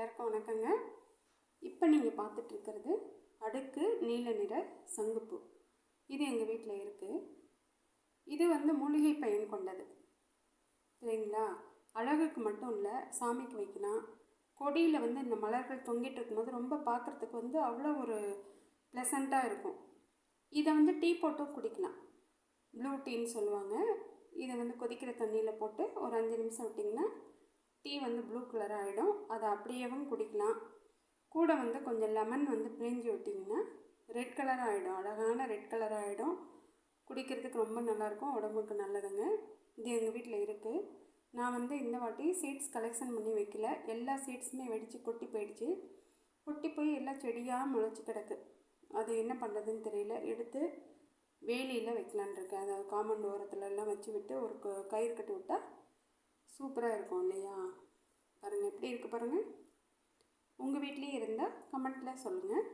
எல்லாருக்கும் வணக்கங்க. இப்போ நீங்கள் பார்த்துட்ருக்கிறது அடுக்கு நீல நிற சங்குப்பூ. இது எங்கள் வீட்டில் இருக்குது இது வந்து மூலிகை பயன் கொண்டது. சரிங்களா அழகுக்கு மட்டும் இல்லை சாமிக்கு வைக்கலாம். கொடியில் வந்து இந்த மலர்கள் தொங்கிட்டு இருக்கும்போது ரொம்ப பார்க்குறதுக்கு வந்து அவ்வளோ ஒரு ப்ளசண்ட்டாக இருக்கும். இதை வந்து டீ போட்டும் குடிக்கலாம். ப்ளூ டீன்னு சொல்லுவாங்க. இதை வந்து கொதிக்கிற தண்ணியில் போட்டு ஒரு அஞ்சு நிமிஷம் விட்டிங்கன்னா டீ வந்து ப்ளூ கலர் ஆகிடும் அதை அப்படியேவும் குடிக்கலாம். கூட வந்து கொஞ்சம் லெமன் வந்து பிழிஞ்சு விட்டிங்கன்னா ரெட் கலர் ஆகிடும் அழகான ரெட் கலர் ஆகிடும் குடிக்கிறதுக்கு ரொம்ப நல்லாயிருக்கும். உடம்புக்கு நல்லதுங்க. இது எங்கள் வீட்டில் இருக்குது நான் வந்து இந்த வாட்டி சீட்ஸ் கலெக்ஷன் பண்ணி வைக்கல. எல்லா சீட்ஸுமே வெடித்து கொட்டி போயிடுச்சு. கொட்டி போய் எல்லாம் செடியாக முளைச்சி கிடக்கு. அது என்ன பண்ணுறதுன்னு தெரியல. எடுத்து வேலியில் வைக்கலான் இருக்கேன். அதாவது காமன் ஓரத்துலலாம் வச்சு விட்டு ஒரு கயிறு கட்டி விட்டால் சூப்பராக இருக்கும் இல்லையா? பாருங்கள் எப்படி இருக்குது பாருங்கள் உங்கள் வீட்லேயும் இருந்தால் கமெண்ட்டில் சொல்லுங்கள்